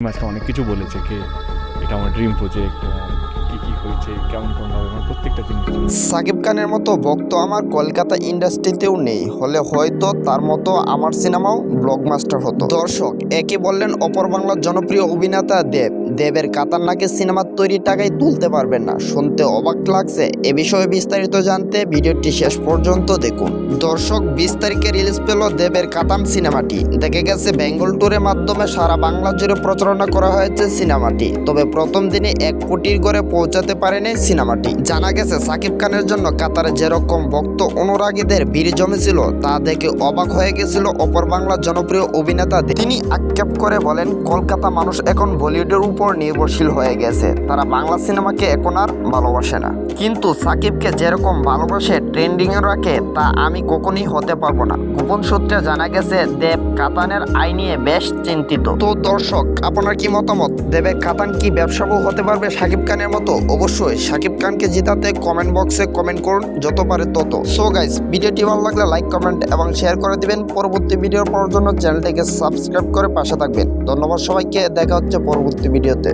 আজকে অনেক কিছু বলেছে কে এটা আমার ড্রিম প্রজেক্ট হয়েছে, কেমন হবে আমার প্রত্যেকটা জিনিস সাকিব খানের মতো ভক্ত আমার কলকাতা ইন্ডাস্ট্রিতেও নেই। হলে হয়তো তার মতো আমার সিনেমাও ব্লকমাস্টার হতো। দর্শক, একে বললেন অপর বাংলার জনপ্রিয় অভিনেতা দেব। দেবের কাতার নাকি সিনেমার তৈরির টাকায় তুলতে পারবেন না। শুনতে অবাক লাগছে। এ বিষয়ে বিস্তারিত জানতে ভিডিওটি শেষ পর্যন্ত দেখুন। দর্শক, বিশ তারিখে রিলিজ পেল দেবের কাতান সিনেমাটি। দেখে গেছে, বেঙ্গল ট্যুরের মাধ্যমে সারা বাংলা জুড়ে প্রচারণা করা হয়েছে সিনেমাটি। তবে প্রথম দিনে এক কোটির ঘরে পৌঁছাতে পারেনি সিনেমাটি। জানা গেছে, সাকিব খানের জন্য কাতারে যেরকম ভক্ত অনুরাগীদের ভিড় জমেছিল, তা দেখে অবাক হয়ে গেছিল অপর বাংলার জনপ্রিয় অভিনেতা তিনি আক্ষেপ করে বলেন, কলকাতা মানুষ এখন বলিউডের উপর নির্ভরশীল হয়ে গেছে। তারা বাংলা সিনেমাকে এখন আর ভালোবাসে না। কিন্তু সাকিবকে যেরকম ভালোবাসে ট্রেন্ডিং এ রাখে, তা আমি কখনই হতে পারব না। গোপন সূত্রে জানা গেছে, দেব কাতানের আয় নিয়ে বেশ চিন্তিত। তো দর্শক, আপনার কি মতামত? দেবে কাতান কি ব্যবসাবু হতে পারবে সাকিব খানের মতো অবশ্যই সাকিব খানকে জিতাতে কমেন্ট বক্সে কমেন্ট করুন, যত পারে তত। সো গাইজ ভিডিওটি ভালো লাগলে লাইক কমেন্ট এবং শেয়ার করে দিবেন। পরবর্তী ভিডিও পাওয়ার জন্য চ্যানেলটিকে সাবস্ক্রাইব করে পাশে থাকবেন। ধন্যবাদ সবাইকে, দেখা হচ্ছে পরবর্তী ভিডিওতে